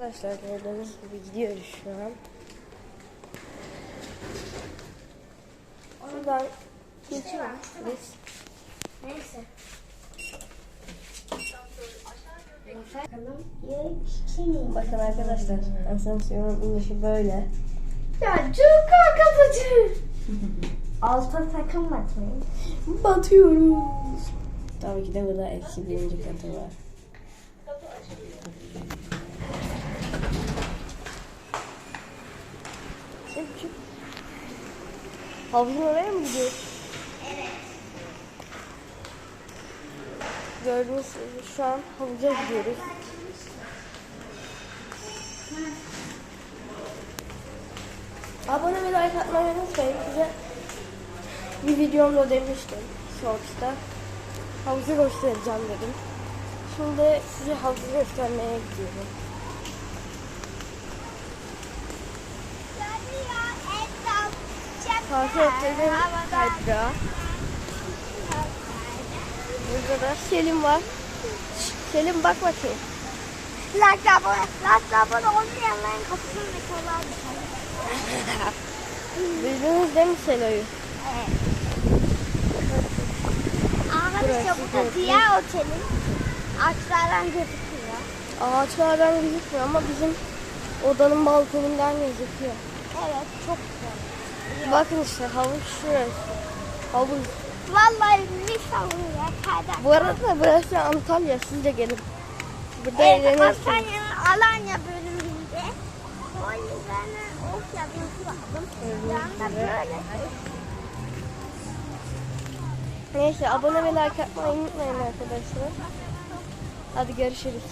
Arkadaşlar gördüğünüz gibi gidiyoruz şu an. Şuradan geçiyoruz biz. Neyse. Bakın arkadaşlar asansörün inişi böyle. Ya çok korkutucu. Alta takım batmayın. Batıyoruz. Tabii ki de burada eksi birinci katı var. Çık çık. Havuzun oraya mı gidiyor? Evet. Gördüğünüz gibi şu an havuza gidiyoruz. Abone ve like atmayı unutmayın. Size bir videomda demiştim. Shorts'ta. Havuzu göstereceğim dedim. Şimdi size havuzu göstermeye gidiyorum. Ettiğim kaydıra. Burada da Selim var. Selim bak bakayım. Like abone, like abone olmayanların kapısını ve kolay Duydunuz değil mi Selo'yu? Evet. Arkadaşlar Burası bu da diğer otelin ağaçlardan gözüküyor. Ağaçlardan gözükmüyor ama bizim odanın balkonundan gözüküyor. Evet çok güzel. Bakın işte havuz şurası. Havuz. Vallahi mis oluyor kaydak. Bu arada burası Antalya. Siz de gelin. Burada Evet, eğlenirsiniz. Hastanyanın Alanya bölümünde o yüzden yazması lazım. Yanında böyle Neyse abone ve like atmayı unutmayın arkadaşlar. Hadi görüşürüz.